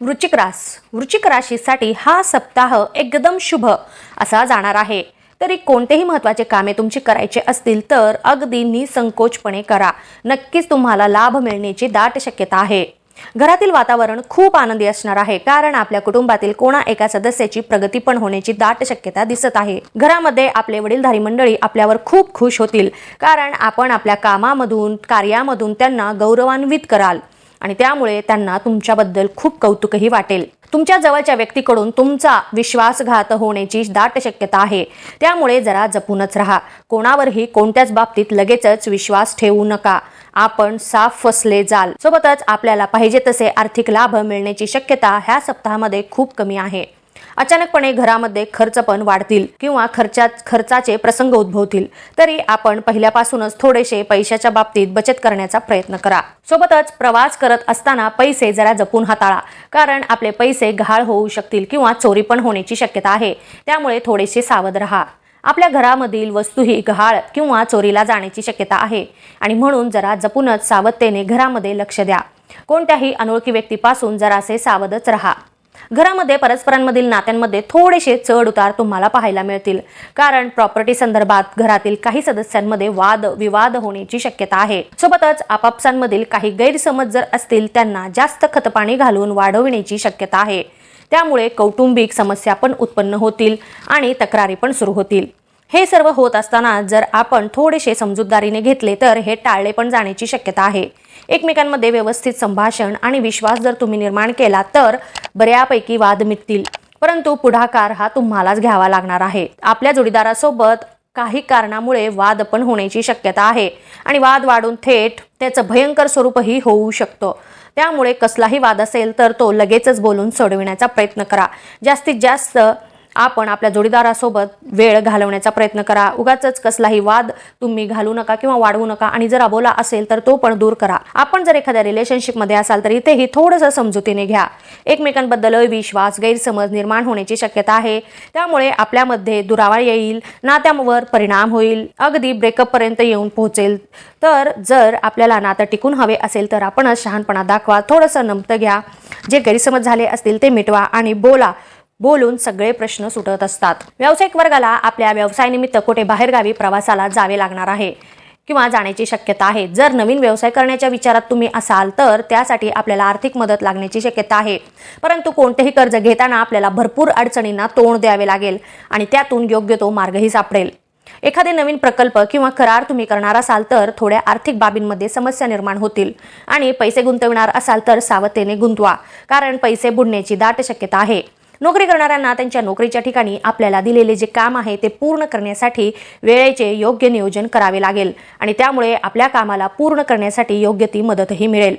वृश्चिक रास वृश्चिक राशीसाठी हा सप्ताह एकदम शुभ असा जाणार आहे. तरी कोणतेही महत्त्वाचे कामे तुमची करायचे असतील तर अगदी निसंकोचपणे करा. नक्कीच तुम्हाला लाभ मिळण्याची दाट शक्यता आहे. घरातील वातावरण खूप आनंदी असणार आहे कारण आपल्या कुटुंबातील कोणा एका सदस्याची प्रगती पण होण्याची दाट शक्यता दिसत आहे. घरामध्ये आपले वडीलधारी मंडळी आपल्यावर खूप खुश होतील कारण आपण आपल्या कामामधून कार्यामधून त्यांना गौरवान्वित कराल. आणि त्यामुळे त्यांना तुमच्याबद्दल खूप कौतुकही वाटेल. तुमच्या जवळच्या व्यक्तीकडून तुमचा विश्वासघात होण्याची दाट शक्यता आहे. त्यामुळे जरा जपूनच राहा. कोणावरही कोणत्याच बाबतीत लगेचच विश्वास ठेवू नका. आपण साफ फसले जाल. सोबतच आपल्याला पाहिजे तसे आर्थिक लाभ मिळण्याची शक्यता ह्या सप्ताहामध्ये खूप कमी आहे. अचानकपणे घरामध्ये खर्च पण वाढतील किंवा खर्चात खर्चाचे प्रसंग उद्भवतील. तरी आपण पहिल्यापासूनच थोडेसे पैशाच्या बाबतीत बचत करण्याचा प्रयत्न करा. सोबतच प्रवास करत असताना पैसे जरा जपून हाताळा. कारण आपले पैसे गहाळ होऊ शकतील किंवा चोरी पण होण्याची शक्यता आहे. त्यामुळे थोडेसे सावध राहा. आपल्या घरामधील वस्तूही गहाळ किंवा चोरीला जाण्याची शक्यता आहे. आणि म्हणून जरा जपूनच सावधतेने घरामध्ये लक्ष द्या. कोणत्याही अनोळखी व्यक्तीपासून जरासे सावधच राहा. घरामध्ये परस्परांमधील नात्यांमध्ये थोडेसे चढ उतार तुम्हाला पाहायला मिळतील. कारण प्रॉपर्टी संदर्भात घरातील काही सदस्यांमध्ये वाद विवाद होण्याची शक्यता आहे. सोबतच आपापसांमधील काही गैरसमज जर असतील त्यांना जास्त खतपाणी घालून वाढविण्याची शक्यता आहे. त्यामुळे कौटुंबिक समस्या पण उत्पन्न होतील आणि तक्रारी पण सुरू होतील. हे सर्व होत असताना जर आपण थोडेसे समजूतदारीने घेतले तर हे टाळले पण जाण्याची शक्यता आहे. एकमेकांमध्ये व्यवस्थित संभाषण आणि विश्वास जर तुम्ही निर्माण केला तर बऱ्यापैकी वाद मिटतील. परंतु पुढाकार हा तुम्हालाच घ्यावा लागणार आहे. आपल्या जोडीदारासोबत काही कारणामुळे वाद पण होण्याची शक्यता आहे आणि वाद वाढून थेट त्याचं भयंकर स्वरूपही होऊ शकतो. त्यामुळे कसलाही वाद असेल तर तो लगेचच बोलून सोडविण्याचा प्रयत्न करा. जास्तीत जास्त आपण आपल्या जोडीदारासोबत वेळ घालवण्याचा प्रयत्न करा. उगाच कसलाही वाद तुम्ही घालू नका किंवा वाढवू नका आणि जर अबोला असेल तर तो पण दूर करा. आपण जर एखाद्या रिलेशनशिपमध्ये असाल तर इथेही थोडंसं समजुतीने घ्या. एकमेकांबद्दल विश्वास गैरसमज निर्माण होण्याची शक्यता आहे. त्यामुळे आपल्यामध्ये दुरावा येईल नात्यावर परिणाम होईल अगदी ब्रेकअप पर्यंत येऊन पोहोचेल. तर जर आपल्याला नातं टिकून हवे असेल तर आपणच शहाणपणा दाखवा थोडंसं नमतं घ्या. जे गैरसमज झाले असतील ते मिटवा आणि बोला. बोलून सगळे प्रश्न सुटत असतात. व्यावसायिक वर्गाला आपल्या व्यवसायानिमित्त कुठे बाहेरगावी प्रवासाला जावे लागणार आहे किंवा जाण्याची शक्यता आहे. जर नवीन व्यवसाय करण्याच्या विचारात तुम्ही असाल तर त्यासाठी आपल्याला आर्थिक मदत लागण्याची शक्यता आहे. परंतु कोणतेही कर्ज घेताना आपल्याला भरपूर अडचणींना तोंड द्यावे लागेल आणि त्यातून योग्य तो मार्गही सापडेल. एखादे नवीन प्रकल्प किंवा करार तुम्ही करणार असाल तर थोड्या आर्थिक बाबींमध्ये समस्या निर्माण होतील आणि पैसे गुंतवणार असाल तर सावधतेने गुंतवा कारण पैसे बुडण्याची दाट शक्यता आहे. नोकरी करणाऱ्यांना त्यांच्या नोकरीच्या ठिकाणी आपल्याला दिलेले जे काम आहे ते पूर्ण करण्यासाठी वेळेचे योग्य नियोजन करावे लागेल. आणि त्यामुळे आपल्या कामाला पूर्ण करण्यासाठी योग्य ती मदतही मिळेल.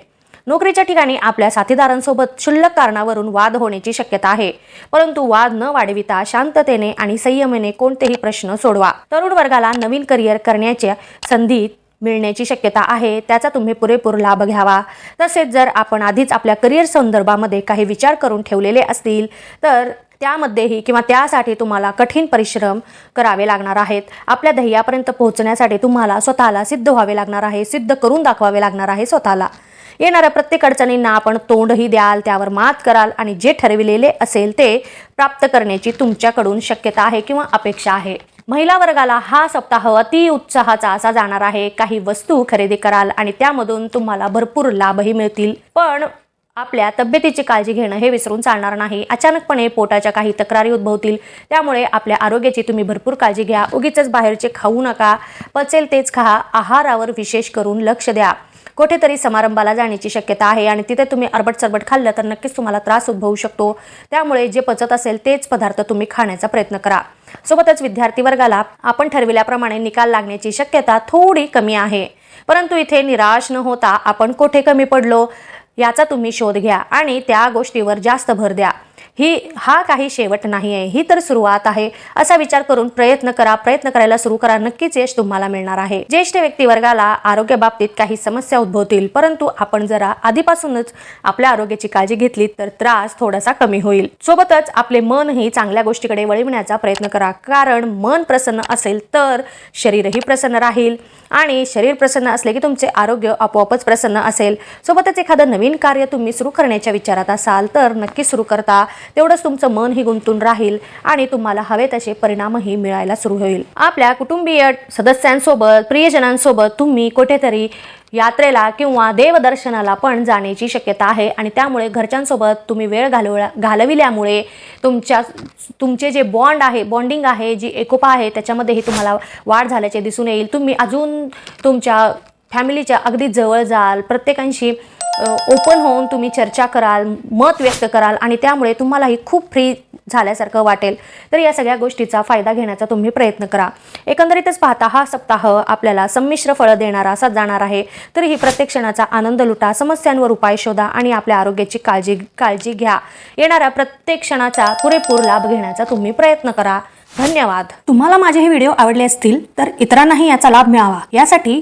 नोकरीच्या ठिकाणी आपल्या साथीदारांसोबत क्षुल्लक कारणावरून वाद होण्याची शक्यता आहे. परंतु वाद न वाढविता शांततेने आणि संयमेने कोणतेही प्रश्न सोडवा. तरुण वर्गाला नवीन करिअर करण्याच्या संधी मिळण्याची शक्यता आहे त्याचा तुम्ही पुरेपूर लाभ घ्यावा. तसेच जर आपण आधीच आपल्या करिअर संदर्भामध्ये काही विचार करून ठेवलेले असतील तर त्यामध्येही किंवा त्यासाठी तुम्हाला कठीण परिश्रम करावे लागणार आहेत. आपल्या ध्येयापर्यंत पोहोचण्यासाठी तुम्हाला स्वतःला सिद्ध व्हावे लागणार आहे सिद्ध करून दाखवावे लागणार आहे स्वतःला. येणाऱ्या प्रत्येक अडचणींना आपण तोंडही द्याल त्यावर मात कराल आणि जे ठरविलेले असेल ते प्राप्त करण्याची तुमच्याकडून शक्यता आहे किंवा अपेक्षा आहे. महिला वर्गाला हा सप्ताह अति उत्साहाचा असा जाणार आहे. काही वस्तू खरेदी कराल आणि त्यामधून तुम्हाला भरपूर लाभही मिळतील. पण आपल्या तब्येतीची काळजी घेणं हे विसरून चालणार नाही. अचानकपणे पोटाच्या काही तक्रारी उद्भवतील. त्यामुळे आपल्या आरोग्याची तुम्ही भरपूर काळजी घ्या. उगीच बाहेरचे खाऊ नका. पचेल तेच खा. आहारावर विशेष करून लक्ष द्या. कुठेतरी समारंभाला जाण्याची शक्यता आहे आणि तिथे तुम्ही अरबट सरबट खाल्लं तर नक्कीच तुम्हाला त्रास उद्भवू शकतो. त्यामुळे जे पचत असेल तेच पदार्थ तुम्ही खाण्याचा प्रयत्न करा. सोबतच विद्यार्थी वर्गाला आपण ठरविल्याप्रमाणे निकाल लागण्याची शक्यता थोडी कमी आहे. परंतु इथे निराश न होता आपण कोठे कमी पडलो? याचा तुम्ही शोध घ्या आणि त्या गोष्टीवर जास्त भर द्या. ही हा काही शेवट नाही आहे ही तर सुरुवात आहे. असा विचार करून प्रयत्न करा प्रयत्न करायला सुरू करा. नक्कीच यश तुम्हाला मिळणार आहे. ज्येष्ठ व्यक्ती वर्गाला आरोग्य बाबतीत काही समस्या उद्भवतील परंतु आपण जरा आधीपासूनच आपल्या आरोग्याची काळजी घेतली तर त्रास थोडासा कमी होईल. सोबतच आपले मनही चांगल्या गोष्टीकडे वळविण्याचा प्रयत्न करा. कारण मन प्रसन्न असेल तर शरीरही प्रसन्न राहील आणि शरीर प्रसन्न असले की तुमचे आरोग्य आपोआपच प्रसन्न असेल. सोबतच एखादं नवीन कार्य तुम्ही सुरू करण्याच्या विचारात असाल तर नक्की सुरू करता. तेवढंच तुमचं मनही गुंतून राहील आणि तुम्हाला हवे तसे परिणामही मिळायला सुरू होईल. आपल्या कुटुंबीय सदस्यांसोबत प्रियजनांसोबत तुम्ही कुठेतरी यात्रेला किंवा देवदर्शनाला पण जाण्याची शक्यता आहे आणि त्यामुळे घरच्यांसोबत तुम्ही वेळ घालवला घालविल्यामुळे तुमच्या तुमचे जे बॉन्ड आहे बॉन्डिंग आहे जी एकोपा आहे त्याच्यामध्येही तुम्हाला वाढ झाल्याचे दिसून येईल. तुम्ही अजून तुमच्या फॅमिलीच्या अगदी जवळ जाल प्रत्येकांशी ओपन होऊन तुम्ही चर्चा कराल मत व्यक्त कराल आणि त्यामुळे तुम्हालाही खूप फ्री झाल्यासारखं वाटेल. तर या सगळ्या गोष्टीचा फायदा घेण्याचा तुम्ही प्रयत्न करा. एकंदरीतच पाहता हा सप्ताह आपल्याला संमिश्र फळं देणारा असा जाणार आहे. तरीही प्रत्येक क्षणाचा आनंद लुटा समस्यांवर उपाय शोधा आणि आपल्या आरोग्याची काळजी काळजी घ्या. येणाऱ्या प्रत्येक क्षणाचा पुरेपूर लाभ घेण्याचा तुम्ही प्रयत्न करा. धन्यवाद. तुम्हाला माझे हे व्हिडिओ आवडले असतील तर इतरांनाही याचा लाभ मिळावा. यासाठी